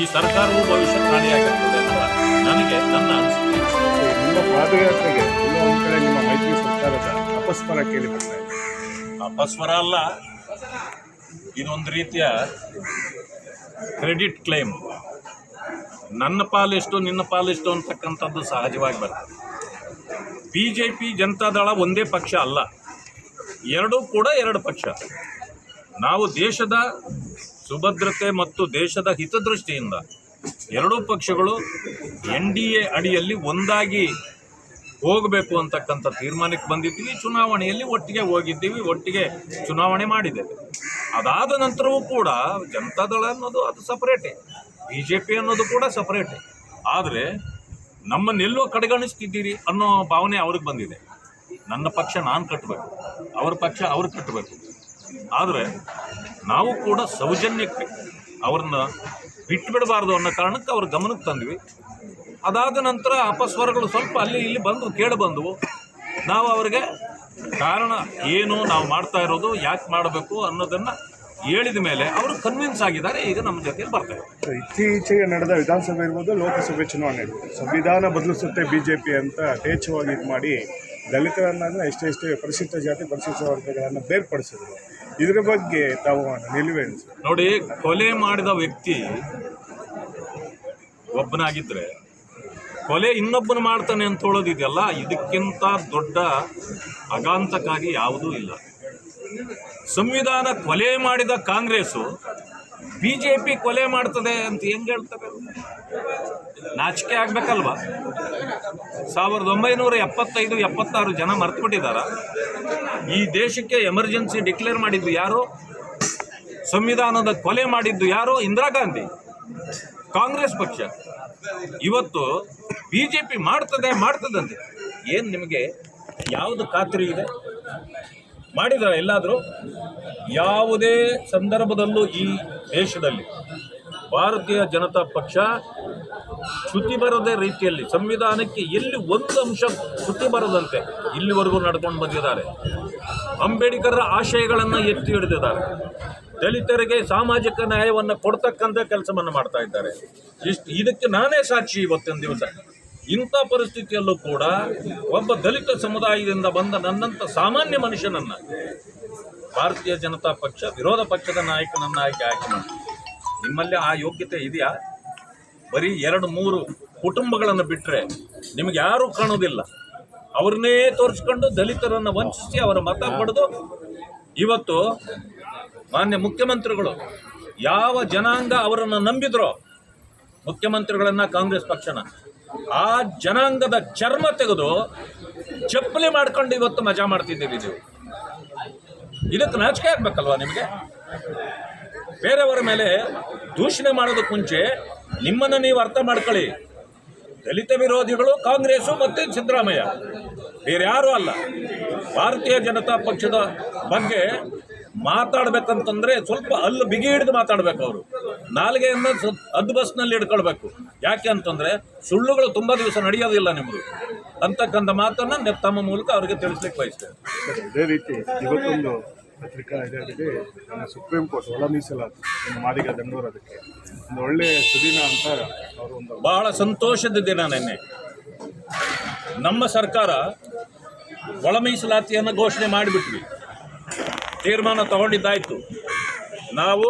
ಈ ಸರ್ಕಾರವು ಭವಿಷ್ಯ ಕಾಣಿಯಾಗಿರ್ತದೆ ಅಂತ ನನಗೆ ನನ್ನ ಅನಿಸಿಕೆ. ನಿಮ್ಮ ಪಾದಯಾತ್ರೆಗೆ ಎಲ್ಲೋ ಒಂದ್ ಕಡೆ ನಿಮ್ಮ ಮೈತ್ರಿ ಸರ್ಕಾರದ ಅಪಸ್ಮರ ಕೇಳಿ ಬರ್ತಾ ಇದೆ. ಅಪಸ್ವರ ಅಲ್ಲ ಇದೊಂದು ರೀತಿಯ ಕ್ರೆಡಿಟ್ ಕ್ಲೈಮ್. ನನ್ನ ಪಾಲೆಷ್ಟು ನಿನ್ನ ಪಾಲೆಷ್ಟು ಅಂತಕ್ಕಂಥದ್ದು ಸಹಜವಾಗಿ ಬರ್ತದೆ. ಬಿ ಜೆ ಪಿ ಜನತಾದಳ ಒಂದೇ ಪಕ್ಷ ಅಲ್ಲ ಎರಡೂ ಕೂಡ ಎರಡು ಪಕ್ಷ. ನಾವು ದೇಶದ ಸುಭದ್ರತೆ ಮತ್ತು ದೇಶದ ಹಿತದೃಷ್ಟಿಯಿಂದ ಎರಡೂ ಪಕ್ಷಗಳು ಎನ್ ಡಿ ಎ ಅಡಿಯಲ್ಲಿ ಒಂದಾಗಿ ಹೋಗಬೇಕು ಅಂತಕ್ಕಂಥ ತೀರ್ಮಾನಕ್ಕೆ ಬಂದಿದ್ದೀವಿ. ಚುನಾವಣೆಯಲ್ಲಿ ಒಟ್ಟಿಗೆ ಹೋಗಿದ್ದೀವಿ, ಒಟ್ಟಿಗೆ ಚುನಾವಣೆ ಮಾಡಿದ್ದೇವೆ. ಅದಾದ ನಂತರವೂ ಕೂಡ ಜನತಾದಳ ಅನ್ನೋದು ಅದು ಸಪ್ರೇಟೇ ಬಿ ಜೆ ಪಿ ಅನ್ನೋದು ಕೂಡ ಸಪರೇಟೇ ಆದರೆ ನಮ್ಮನ್ನೆಲ್ಲೋ ಕಡೆಗಣಿಸ್ತಿದ್ದೀರಿ ಅನ್ನೋ ಭಾವನೆ ಅವ್ರಿಗೆ ಬಂದಿದೆ. ನನ್ನ ಪಕ್ಷ ನಾನು ಕಟ್ಟಬೇಕು, ಅವ್ರ ಪಕ್ಷ ಅವ್ರಿಗೆ ಕಟ್ಟಬೇಕು. ಆದರೆ ನಾವು ಕೂಡ ಸೌಜನ್ಯಕ್ಕೆ ಅವ್ರನ್ನ ಬಿಟ್ಬಿಡಬಾರ್ದು ಅನ್ನೋ ಕಾರಣಕ್ಕೆ ಅವ್ರ ಗಮನಕ್ಕೆ ತಂದ್ವಿ. ಅದಾದ ನಂತರ ಅಪಸ್ವರಗಳು ಸ್ವಲ್ಪ ಅಲ್ಲಿ ಇಲ್ಲಿ ಬಂದು ಕೇಳಿ ಬಂದವು ನಾವು ಅವರಿಗೆ ಕಾರಣ ಏನು, ನಾವು ಮಾಡ್ತಾ ಇರೋದು ಯಾಕೆ ಮಾಡಬೇಕು ಅನ್ನೋದನ್ನು ಹೇಳಿದ ಮೇಲೆ ಅವರು ಕನ್ವಿನ್ಸ್ ಆಗಿದ್ದಾರೆ, ಈಗ ನಮ್ಮ ಜೊತೆ ಬರ್ತಾರೆ ಇತ್ತೀಚೆಗೆ ನಡೆದ ವಿಧಾನಸಭೆ ಇರ್ಬೋದು, ಲೋಕಸಭೆ ಚುನಾವಣೆ ಸಂವಿಧಾನ ಬದಲಿಸುತ್ತೆ ಬಿಜೆಪಿ ಅಂತ ಯಥೇಚ್ಛವಾಗಿ ಇದು ಮಾಡಿ ದಲಿತರನ್ನ ಎಷ್ಟೇ ಎಷ್ಟೇ ಪರಿಶಿಷ್ಟ ಜಾತಿ, ಪರಿಶಿಷ್ಟ ವರ್ಗಗಳನ್ನು ಬೇರ್ಪಡಿಸಿದ್ರು. ಇದ್ರ ಬಗ್ಗೆ ತಾವು ನಿಲುವೇನು ನೋಡಿ, ಕೊಲೆ ಮಾಡಿದ ವ್ಯಕ್ತಿ ಒಬ್ಬನಾಗಿದ್ರೆ ಕೊಲೆ ಇನ್ನೊಬ್ಬನ ಮಾಡ್ತಾನೆ ಅಂತ ಹೇಳೋದಿದೆಯಲ್ಲ ಇದಕ್ಕಿಂತ ದೊಡ್ಡ ಅಗಾಂತಕ್ಕಾಗಿ ಯಾವುದೂ ಇಲ್ಲ. ಸಂವಿಧಾನ ಕೊಲೆ ಮಾಡಿದ ಕಾಂಗ್ರೆಸ್ಸು ಬಿ ಜೆ ಪಿ ಕೊಲೆ ಮಾಡ್ತದೆ ಅಂತ ಹೆಂಗೆ ಹೇಳ್ತಾರೆ? ನಾಚಿಕೆ ಆಗಬೇಕಲ್ವ? ಸಾವಿರದ ಒಂಬೈನೂರ ಎಪ್ಪತ್ತೈದು, ಎಪ್ಪತ್ತಾರು ಜನ ಮರ್ತು ಬಿಟ್ಟಿದ್ದಾರ ಈ ದೇಶಕ್ಕೆ ಎಮರ್ಜೆನ್ಸಿ ಡಿಕ್ಲೇರ್ ಮಾಡಿದ್ದು ಯಾರು? ಸಂವಿಧಾನದ ಕೊಲೆ ಮಾಡಿದ್ದು ಯಾರು? ಇಂದಿರಾ ಗಾಂಧಿ. ಕಾಂಗ್ರೆಸ್ ಪಕ್ಷ. ಇವತ್ತು ಬಿ ಜೆ ಪಿ ಮಾಡ್ತದೆ ಮಾಡ್ತದಂತೆ ಏನು ನಿಮಗೆ ಯಾವುದು ಖಾತ್ರಿ ಇದೆ? ಮಾಡಿದಾರ ಎಲ್ಲಾದರೂ? ಯಾವುದೇ ಸಂದರ್ಭದಲ್ಲೂ ಈ ದೇಶದಲ್ಲಿ ಭಾರತೀಯ ಜನತಾ ಪಕ್ಷ ಶ್ರುತಿ ಬರದ ರೀತಿಯಲ್ಲಿ ಸಂವಿಧಾನಕ್ಕೆ ಎಲ್ಲಿ ಒಂದು ಅಂಶ ಚ್ಯುತಿ ಬರದಂತೆ ಇಲ್ಲಿವರೆಗೂ ನಡ್ಕೊಂಡು ಬಂದಿದ್ದಾರೆ. ಅಂಬೇಡ್ಕರ್ ಆಶಯಗಳನ್ನು ಎತ್ತಿ ಹಿಡಿದಿದ್ದಾರೆ. ದಲಿತರಿಗೆ ಸಾಮಾಜಿಕ ನ್ಯಾಯವನ್ನು ಕೊಡ್ತಕ್ಕಂಥ ಕೆಲಸವನ್ನು ಮಾಡ್ತಾ ಇದ್ದಾರೆ. ಇಷ್ಟು ಇದಕ್ಕೆ ನಾನೇ ಸಾಕ್ಷಿ ಇವತ್ತಿನ ದಿವಸ. ಇಂಥ ಪರಿಸ್ಥಿತಿಯಲ್ಲೂ ಕೂಡ ಒಬ್ಬ ದಲಿತ ಸಮುದಾಯದಿಂದ ಬಂದ ನನ್ನಂಥ ಸಾಮಾನ್ಯ ಮನುಷ್ಯನನ್ನ ಭಾರತೀಯ ಜನತಾ ಪಕ್ಷ ವಿರೋಧ ಪಕ್ಷದ ನಾಯಕನನ್ನು ಆಯ್ಕೆ ಮಾಡಿ ನಿಮ್ಮಲ್ಲಿ ಆ ಯೋಗ್ಯತೆ ಇದೆಯಾ? ಬರೀ ಎರಡು ಮೂರು ಕುಟುಂಬಗಳನ್ನು ಬಿಟ್ಟರೆ ನಿಮಗೆ ಯಾರೂ ಕಾಣೋದಿಲ್ಲ ಅವ್ರನ್ನೇ ತೋರಿಸ್ಕೊಂಡು ದಲಿತರನ್ನು ವಂಚಿಸಿ ಅವರ ಮತ ಪಡೆದು ಇವತ್ತು ಮಾನ್ಯ ಮುಖ್ಯಮಂತ್ರಿಗಳು ಯಾವ ಜನಾಂಗ ಅವರನ್ನು ನಂಬಿದ್ರೋ ಮುಖ್ಯಮಂತ್ರಿಗಳನ್ನ ಕಾಂಗ್ರೆಸ್ ಪಕ್ಷನ, ಆ ಜನಾಂಗದ ಚರ್ಮ ತೆಗೆದು ಚಪ್ಪಲಿ ಮಾಡ್ಕೊಂಡು ಇವತ್ತು ಮಜಾ ಮಾಡ್ತಿದ್ದೀವಿ ನೀವು. ಇದಕ್ಕೆ ನಾಚಿಕೆ ಆಗ್ಬೇಕಲ್ವ ನಿಮಗೆ? ಬೇರೆಯವರ ಮೇಲೆ ದೂಷಣೆ ಮಾಡೋದಕ್ಕೆ ಮುಂಚೆ ನಿಮ್ಮನ್ನು ನೀವು ಅರ್ಥ ಮಾಡ್ಕೊಳ್ಳಿ. ದಲಿತ ವಿರೋಧಿಗಳು ಕಾಂಗ್ರೆಸ್ಸು ಮತ್ತು ಸಿದ್ದರಾಮಯ್ಯ. ಬೇರೆ ಯಾರೂ ಅಲ್ಲ. ಭಾರತೀಯ ಜನತಾ ಪಕ್ಷದ ಬಗ್ಗೆ ಮಾತಾಡ್ಬೇಕಂತಂದ್ರೆ ಸ್ವಲ್ಪ ಅಲ್ಲಿ ಬಿಗಿ ಹಿಡಿದು ಮಾತಾಡ್ಬೇಕು ಅವರು. ನಾಲ್ಗೆಯನ್ನು ಅದ್ದು ಬಸ್ನಲ್ಲಿ ಹಿಡ್ಕೊಳ್ಬೇಕು. ಯಾಕೆ ಅಂತಂದ್ರೆ ಸುಳ್ಳುಗಳು ತುಂಬಾ ದಿವಸ ನಡೆಯೋದಿಲ್ಲ ನಿಮ್ಮದು ಅಂತಕ್ಕಂಥ ಮಾತನ್ನ ತಮ್ಮ ಮೂಲಕ ಅವರಿಗೆ ತಿಳಿಸ್ಲಿಕ್ಕೆ ಬಯಸ್ತೇವೆ ಇದೇ ರೀತಿ ಇವತ್ತೊಂದು ಪತ್ರಿಕಾ ನಮ್ಮ ಸುಪ್ರೀಂ ಕೋರ್ಟ್ ಒಳ ಮೀಸಲಾತಿ ಮಾದಿಗ ದಂಡೂರು ಅದಕ್ಕೆ. ಒಂದು ಒಳ್ಳೆಯ ಸುದಿನ ಅಂತ ಅವರು ಒಂದು ಬಹಳ ಸಂತೋಷದ ದಿನ ನಿನ್ನೆ. ನಮ್ಮ ಸರ್ಕಾರ ಒಳ ಮೀಸಲಾತಿಯನ್ನು ಘೋಷಣೆ ಮಾಡಿಬಿಟ್ವಿ. ತೀರ್ಮಾನ ತಗೊಂಡಿದ್ದಾಯಿತು. ನಾವು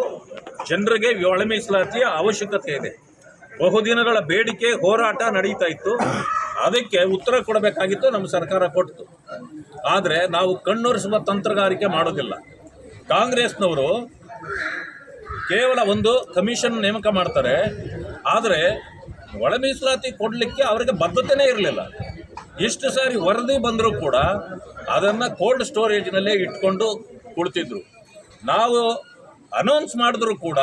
ಜನರಿಗೆ ಒಳ ಮೀಸಲಾತಿಯ ಅವಶ್ಯಕತೆ ಇದೆ. ಬಹುದಿನಗಳ ಬೇಡಿಕೆ ಹೋರಾಟ ನಡೀತಾ ಇತ್ತು. ಅದಕ್ಕೆ ಉತ್ತರ ಕೊಡಬೇಕಾಗಿತ್ತು ನಮ್ಮ ಸರ್ಕಾರ ಕೊಟ್ಟಿತು. ಆದರೆ ನಾವು ಕಣ್ಣೊರೆಸುವ ತಂತ್ರಗಾರಿಕೆ ಮಾಡೋದಿಲ್ಲ. ಕಾಂಗ್ರೆಸ್ನವರು ಕೇವಲ ಒಂದು ಕಮಿಷನ್ ನೇಮಕ ಮಾಡ್ತಾರೆ. ಆದರೆ ಒಳ ಮೀಸಲಾತಿ ಕೊಡಲಿಕ್ಕೆ ಅವರಿಗೆ ಬದ್ಧತೆನೇ ಇರಲಿಲ್ಲ. ಎಷ್ಟು ಸಾರಿ ವರದಿ ಬಂದರೂ ಕೂಡ ಅದನ್ನು ಕೋಲ್ಡ್ ಸ್ಟೋರೇಜ್ನಲ್ಲೇ ಇಟ್ಕೊಂಡು ಕುಳಿತಿದ್ರು. ನಾವು ಅನೌನ್ಸ್ ಮಾಡಿದ್ರು ಕೂಡ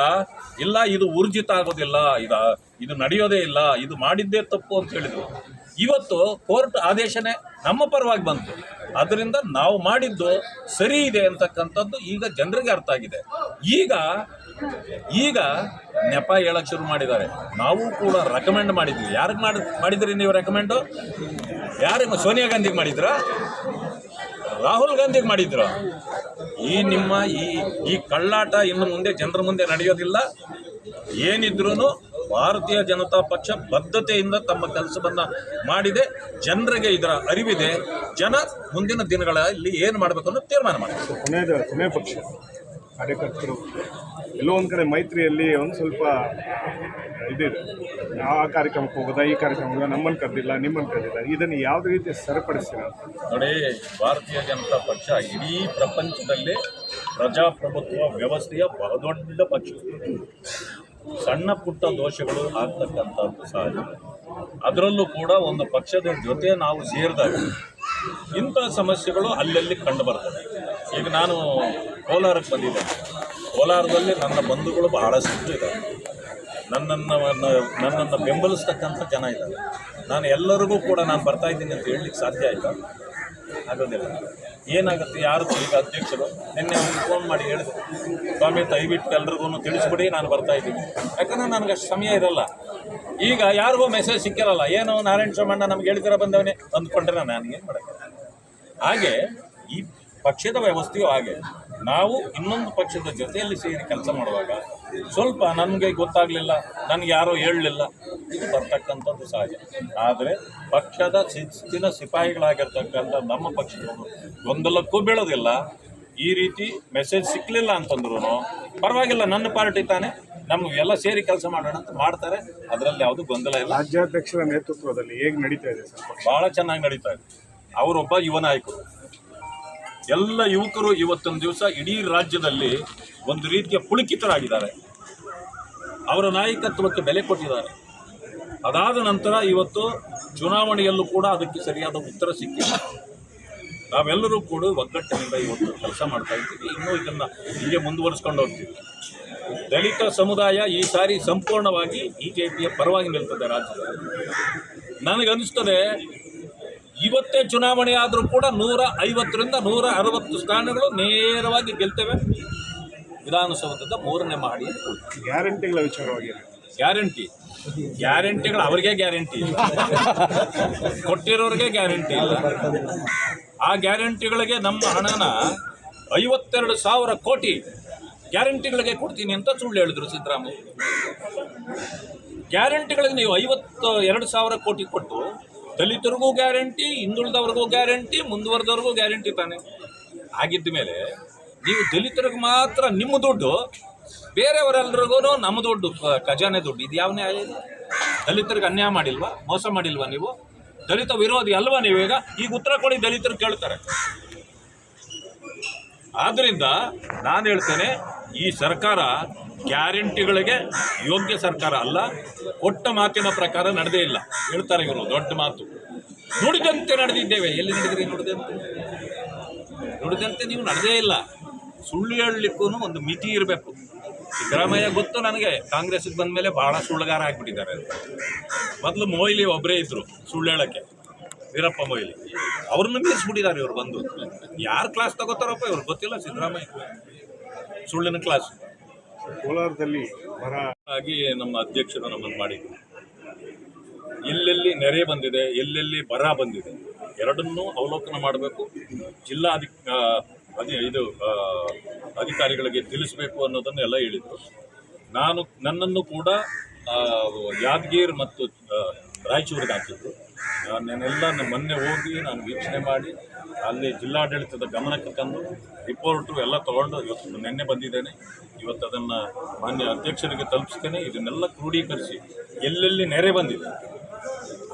ಇಲ್ಲ, ಇದು ಊರ್ಜಿತ ಆಗೋದಿಲ್ಲ, ಇದು ಇದು ನಡೆಯೋದೇ ಇಲ್ಲ, ಇದು ಮಾಡಿದ್ದೇ ತಪ್ಪು ಅಂತ ಹೇಳಿದ್ರು. ಇವತ್ತು ಕೋರ್ಟ್ ಆದೇಶನೇ ನಮ್ಮ ಪರವಾಗಿ ಬಂತು. ಅದರಿಂದ ನಾವು ಮಾಡಿದ್ದು ಸರಿ ಇದೆ ಅಂತಕ್ಕಂಥದ್ದು ಈಗ ಜನರಿಗೆ ಅರ್ಥ ಆಗಿದೆ. ಈಗ ಈಗ ನೆಪ ಹೇಳಕ್ಕೆ ಶುರು ಮಾಡಿದ್ದಾರೆ. ನಾವು ಕೂಡ ರೆಕಮೆಂಡ್ ಮಾಡಿದ್ವಿ. ಯಾರಿಗೆ ಮಾಡಿ, ಮಾಡಿದ್ರಿ ನೀವು ರೆಕಮೆಂಡು ಯಾರಿಗೆ ಸೋನಿಯಾ ಗಾಂಧಿಗೆ ಮಾಡಿದ್ರ? ರಾಹುಲ್ ಗಾಂಧಿಗೆ ಮಾಡಿದ್ರ? ಈ ನಿಮ್ಮ ಈ ಈ ಕಳ್ಳಾಟ ಇನ್ನು ಮುಂದೆ, ಜನರ ಮುಂದೆ ನಡೆಯೋದಿಲ್ಲ. ಏನಿದ್ರೂ ಭಾರತೀಯ ಜನತಾ ಪಕ್ಷ ಬದ್ಧತೆಯಿಂದ ತಮ್ಮ ಕೆಲಸವನ್ನು ಮಾಡಿದೆ. ಜನರಿಗೆ ಇದರ ಅರಿವಿದೆ. ಜನ ಮುಂದಿನ ದಿನಗಳಲ್ಲಿ ಏನು ಮಾಡಬೇಕು ಅಂತ ತೀರ್ಮಾನ ಮಾಡಿದೆ. ಕೊನೆಯ ಕೊನೆ ಪಕ್ಷ. ಕಾರ್ಯಕರ್ತರು ಎಲ್ಲೋ ಒಂದು ಕಡೆ ಮೈತ್ರಿಯಲ್ಲಿ ಒಂದು ಸ್ವಲ್ಪ ಇದಿದೆ. ಆ ಕಾರ್ಯಕ್ರಮಕ್ಕೆ ಹೋಗೋದ ಈ ಕಾರ್ಯಕ್ರಮಕ್ಕೆ ಹೋಗೋದಾ ನಮ್ಮನ್ನು ಕರೆದಿಲ್ಲ ನಿಮ್ಮನ್ನು ಕರೆದಿಲ್ಲ ಇದನ್ನು ಯಾವುದೇ ರೀತಿ ಸರಿಪಡಿಸ್ತೀರ ನೋಡಿ ಭಾರತೀಯ ಜನತಾ ಪಕ್ಷ ಇಡೀ ಪ್ರಪಂಚದಲ್ಲಿ ಪ್ರಜಾಪ್ರಭುತ್ವ ವ್ಯವಸ್ಥೆಯ ಬಹುದೊಡ್ಡ ಪಕ್ಷ. ಸಣ್ಣ ಪುಟ್ಟ ದೋಷಗಳು ಆಗ್ತಕ್ಕಂಥದ್ದು ಸಹಜ. ಅದರಲ್ಲೂ ಕೂಡ ಒಂದು ಪಕ್ಷದ ಜೊತೆ ನಾವು ಸೇರಿದಾಗ ಇಂಥ ಸಮಸ್ಯೆಗಳು ಅಲ್ಲಲ್ಲಿ ಕಂಡು ಬರ್ತವೆ ಈಗ ನಾನು ಕೋಲಾರಕ್ಕೆ ಬಂದಿದ್ದೇನೆ. ಕೋಲಾರದಲ್ಲಿ ನನ್ನ ಬಂಧುಗಳು ಬಹಳಷ್ಟು ಇದ್ದಾರೆ. ನನ್ನನ್ನು ನನ್ನನ್ನು ಬೆಂಬಲಿಸ್ತಕ್ಕಂಥ ಜನ ಇದ್ದಾರೆ. ನಾನು ಎಲ್ಲರಿಗೂ ಕೂಡ ನಾನು ಬರ್ತಾ ಇದ್ದೀನಿ ಅಂತ ಹೇಳಲಿಕ್ಕೆ ಸಾಧ್ಯ ಆಯಿತಾ? ಆಗೋದಿಲ್ಲ. ಏನಾಗುತ್ತೆ, ಯಾರು ಈಗ ಅಧ್ಯಕ್ಷರು, ನಿನ್ನೆ ಅವ್ರಿಗೆ ಫೋನ್ ಮಾಡಿ ಹೇಳಿದ್ರು. ಸ್ವಾಮಿ, ದಯವಿಟ್ಟು ಎಲ್ರಿಗೂ ತಿಳಿಸ್ಬಿಡಿ, ನಾನು ಬರ್ತಾ ಇದ್ದೀನಿ. ಯಾಕಂದ್ರೆ ನನಗೆ ಅಷ್ಟು ಸಮಯ ಇರಲ್ಲ. ಈಗ ಯಾರಿಗೂ ಮೆಸೇಜ್ ಸಿಕ್ಕಿರಲ್ಲ. ಏನು ನಾರಾಯಣ ಸೋಮಣ್ಣ ನಮ್ಗೆ ಹೇಳ್ತಿರ ಬಂದವನೇ, ಅಂದ್ಕೊಂಡ್ರೆ ನಾನು ಏನು ಮಾಡೋಕ್ಕೆ ಹಾಗೆ, ಈ ಪಕ್ಷದ ವ್ಯವಸ್ಥೆಯು ಹಾಗೆ. ನಾವು ಇನ್ನೊಂದು ಪಕ್ಷದ ಜೊತೆಯಲ್ಲಿ ಸೇರಿ ಕೆಲಸ ಮಾಡುವಾಗ ಸ್ವಲ್ಪ ನನಗೆ ಗೊತ್ತಾಗಲಿಲ್ಲ ನನಗೆ ಯಾರೋ ಹೇಳಲಿಲ್ಲ ಇದು ಬರ್ತಕ್ಕಂಥದ್ದು ಸಹಜ. ಆದರೆ ಪಕ್ಷದ ಶಿಸ್ತಿನ ಸಿಪಾಯಿಗಳಾಗಿರ್ತಕ್ಕಂಥ ನಮ್ಮ ಪಕ್ಷದವರು ಗೊಂದಲಕ್ಕೂ ಬೀಳೋದಿಲ್ಲ. ಈ ರೀತಿ ಮೆಸೇಜ್ ಸಿಕ್ಕಲಿಲ್ಲ ಅಂತಂದ್ರೂ ಪರವಾಗಿಲ್ಲ ನನ್ನ ಪಾರ್ಟಿ ತಾನೆ. ನಮಗೆಲ್ಲ ಸೇರಿ ಕೆಲಸ ಮಾಡೋಣ ಅಂತ ಮಾಡ್ತಾರೆ. ಅದರಲ್ಲಿ ಯಾವುದು ಗೊಂದಲ ಇಲ್ಲ. ರಾಜ್ಯಾಧ್ಯಕ್ಷರ ನೇತೃತ್ವದಲ್ಲಿ ಹೇಗೆ ನಡೀತಾ ಇದೆ ಸರ್ ಭಾಳ ಚೆನ್ನಾಗಿ ನಡೀತಾ ಇದೆ. ಅವರೊಬ್ಬ ಯುವ ನಾಯಕರು. ಎಲ್ಲ ಯುವಕರು ಇವತ್ತೊಂದು ದಿವಸ ಇಡೀ ರಾಜ್ಯದಲ್ಲಿ ಒಂದು ರೀತಿಯ ಪುಳುಕಿತರಾಗಿದ್ದಾರೆ. ಅವರ ನಾಯಕತ್ವಕ್ಕೆ ಬೆಲೆ ಕೊಟ್ಟಿದ್ದಾರೆ. ಅದಾದ ನಂತರ ಇವತ್ತು ಚುನಾವಣೆಯಲ್ಲೂ ಕೂಡ ಅದಕ್ಕೆ ಸರಿಯಾದ ಉತ್ತರ ಸಿಕ್ಕಿಲ್ಲ. ನಾವೆಲ್ಲರೂ ಕೂಡ ಒಗ್ಗಟ್ಟಿನಿಂದ ಇವತ್ತು ಕೆಲಸ ಮಾಡ್ತಾ ಇದ್ದೀವಿ. ಇನ್ನೂ ಇದನ್ನು ಹೀಗೆ ಮುಂದುವರಿಸ್ಕೊಂಡು ಹೋಗ್ತೀವಿ. ದಲಿತ ಸಮುದಾಯ ಈ ಸಾರಿ ಸಂಪೂರ್ಣವಾಗಿ ಬಿ ಜೆ ಪರವಾಗಿ ನಿಲ್ತದೆ ರಾಜ್ಯದಲ್ಲಿ. ನನಗನ್ನಿಸ್ತದೆ ಇವತ್ತೇ ಚುನಾವಣೆ ಆದರೂ ಕೂಡ ನೂರ ಐವತ್ತರಿಂದ ನೂರ ಅರವತ್ತು ಸ್ಥಾನಗಳು ನೇರವಾಗಿ ಗೆಲ್ತೇವೆ. ವಿಧಾನಸೌಧದ ಮೂರನೇ ಮಾಡಿ ಗ್ಯಾರಂಟಿಗಳ ವಿಚಾರವಾಗಿ ಗ್ಯಾರಂಟಿ. ಗ್ಯಾರಂಟಿಗಳು ಅವರಿಗೆ ಗ್ಯಾರಂಟಿ ಇಲ್ಲ. ಕೊಟ್ಟಿರೋರಿಗೆ ಗ್ಯಾರಂಟಿ ಇಲ್ಲ. ಆ ಗ್ಯಾರಂಟಿಗಳಿಗೆ ನಮ್ಮ ಹಣನ ಐವತ್ತೆರಡು ಸಾವಿರ ಕೋಟಿ ಗ್ಯಾರಂಟಿಗಳಿಗೆ ಕೊಡ್ತೀನಿ ಅಂತ ಸುಳ್ಳು ಹೇಳಿದ್ರು ಸಿದ್ದರಾಮಯ್ಯ. ಗ್ಯಾರಂಟಿಗಳಿಗೆ ನೀವು ಐವತ್ತು ಎರಡು ಸಾವಿರ ಕೋಟಿ ಕೊಟ್ಟು ದಲಿತರಿಗೂ ಗ್ಯಾರಂಟಿ, ಹಿಂದುಳಿದವ್ರಿಗೂ ಗ್ಯಾರಂಟಿ, ಮುಂದುವರೆದವ್ರಿಗೂ ಗ್ಯಾರಂಟಿ ತಾನೆ. ಆಗಿದ್ದ ಮೇಲೆ ನೀವು ದಲಿತರಿಗೆ ಮಾತ್ರ ನಿಮ್ಮ ದುಡ್ಡು, ಬೇರೆಯವರೆಲ್ರಿಗೂ ನಮ್ಮ ದುಡ್ಡು ಖಜಾನೆ ದುಡ್ಡು, ಇದು ಯಾವನೇ ಇದು? ದಲಿತರಿಗೆ ಅನ್ಯಾಯ ಮಾಡಿಲ್ವಾ? ಮೋಸ ಮಾಡಿಲ್ವಾ ನೀವು? ದಲಿತ ವಿರೋಧಿ ಅಲ್ವಾ ನೀವೀಗ ಈಗ? ಉತ್ತರ ಕೊಡಿ ದಲಿತರು ಕೇಳ್ತಾರೆ. ಆದ್ದರಿಂದ ನಾನು ಹೇಳ್ತೇನೆ ಈ ಸರ್ಕಾರ ಗ್ಯಾರಂಟಿಗಳಿಗೆ ಯೋಗ್ಯ ಸರ್ಕಾರ ಅಲ್ಲ, ಕೊಟ್ಟ ಮಾತಿನ ಪ್ರಕಾರ ನಡೆದೇ ಇಲ್ಲ. ಹೇಳ್ತಾರೆ ಇವರು, ದೊಡ್ಡ ಮಾತು. ನುಡಿದಂತೆ ನಡೆದಿದ್ದೇವೆ. ಎಲ್ಲಿ ನಡೆದ್ರಿ ನುಡಿದಂತೆ? ನುಡಿದಂತೆ ನೀವು ನಡೆದೇ ಇಲ್ಲ. ಸುಳ್ಳು ಹೇಳಲಿಕ್ಕೂ ಒಂದು ಮಿತಿ ಇರಬೇಕು. ಸಿದ್ದರಾಮಯ್ಯ ಗೊತ್ತು ನನಗೆ ಕಾಂಗ್ರೆಸ್ಗೆ ಬಂದ ಮೇಲೆ ಬಹಳ ಸುಳ್ಳುಗಾರ ಆಗಿಬಿಟ್ಟಿದ್ದಾರೆ ಮೊದಲು ಮೊಯ್ಲಿ ಒಬ್ಬರೇ ಇದ್ದರು ಸುಳ್ಳು ಹೇಳೋಕ್ಕೆ, ವೀರಪ್ಪ ಮೊಯ್ಲಿ. ಅವ್ರನ್ನ ಮೀರಿಸ್ಬಿಟ್ಟಿದ್ದಾರೆ ಇವರು ಬಂದು. ಯಾರು ಕ್ಲಾಸ್ ತಗೋತಾರಪ್ಪ ಇವ್ರು? ಗೊತ್ತಿಲ್ಲ ಸಿದ್ದರಾಮಯ್ಯ. ಸುಳ್ಳಿನ ಕ್ಲಾಸ್ ಕೋಲಾರದಲ್ಲಿ ಬರ ಆಗಿ ನಮ್ಮ ಅಧ್ಯಕ್ಷರು ನಮ್ಮನ್ನು ಮಾಡಿದ್ರು. ಎಲ್ಲೆಲ್ಲಿ ನೆರೆ ಬಂದಿದೆ ಎಲ್ಲೆಲ್ಲಿ ಬರ ಬಂದಿದೆ ಎರಡನ್ನೂ ಅವಲೋಕನ ಮಾಡಬೇಕು ಜಿಲ್ಲಾ ಅಧಿಕ ಆ, ಇದು ಅಧಿಕಾರಿಗಳಿಗೆ ತಿಳಿಸಬೇಕು ಅನ್ನೋದನ್ನು ಎಲ್ಲ ಹೇಳಿದರು. ನಾನು ನನ್ನನ್ನು ಕೂಡ ಯಾದಗಿರ್ ಮತ್ತು ರಾಯಚೂರಿಗೆ ಹಾಕಿದ್ರು ನಾನೆಲ್ಲ ಮೊನ್ನೆ ಹೋಗಿ ನಾನು ವೀಕ್ಷಣೆ ಮಾಡಿ, ಅಲ್ಲಿ ಜಿಲ್ಲಾಡಳಿತದ ಗಮನಕ್ಕೆ ತಂದು ರಿಪೋರ್ಟು ಎಲ್ಲ ತಗೊಂಡು ಇವತ್ತು ನಿನ್ನೆ ಬಂದಿದ್ದೇನೆ. ಇವತ್ತು ಅದನ್ನು ಮಾನ್ಯ ಅಧ್ಯಕ್ಷರಿಗೆ ತಲುಪಿಸ್ತೇನೆ. ಇದನ್ನೆಲ್ಲ ಕ್ರೋಢೀಕರಿಸಿ ಎಲ್ಲೆಲ್ಲಿ ನೆರೆ ಬಂದಿದೆ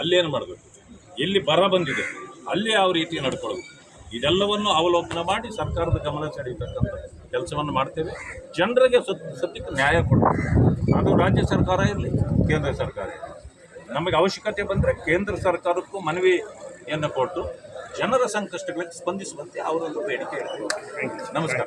ಅಲ್ಲೇನು ಮಾಡಬೇಕು? ಎಲ್ಲಿ ಬರ ಬಂದಿದೆ, ಅಲ್ಲಿ ಯಾವ ರೀತಿ ನಡ್ಕೊಳ್ಬೇಕು ಇದೆಲ್ಲವನ್ನು ಅವಲೋಕನ ಮಾಡಿ ಸರ್ಕಾರದ ಗಮನ ಸೆಳೆಯತಕ್ಕಂಥ ಕೆಲಸವನ್ನು ಮಾಡ್ತೇವೆ. ಜನರಿಗೆ ಸತ್, ಸತ್ಯಕ್ಕೆ ನ್ಯಾಯ ಕೊಡಬೇಕು ಅದು ರಾಜ್ಯ ಸರ್ಕಾರ ಇರಲಿ, ಕೇಂದ್ರ ಸರ್ಕಾರ ಇರ್ಲಿ. ನಮಗೆ ಅವಶ್ಯಕತೆ ಬಂದರೆ ಕೇಂದ್ರ ಸರ್ಕಾರಕ್ಕೂ ಮನವಿಯನ್ನು ಕೊಟ್ಟು ಜನರ ಸಂಕಷ್ಟಗಳಿಗೆ ಸ್ಪಂದಿಸುವಂತೆ ಅವರೊಂದು ಬೇಡಿಕೆ ಇಡ್ತೀವಿ ನಮಸ್ಕಾರ.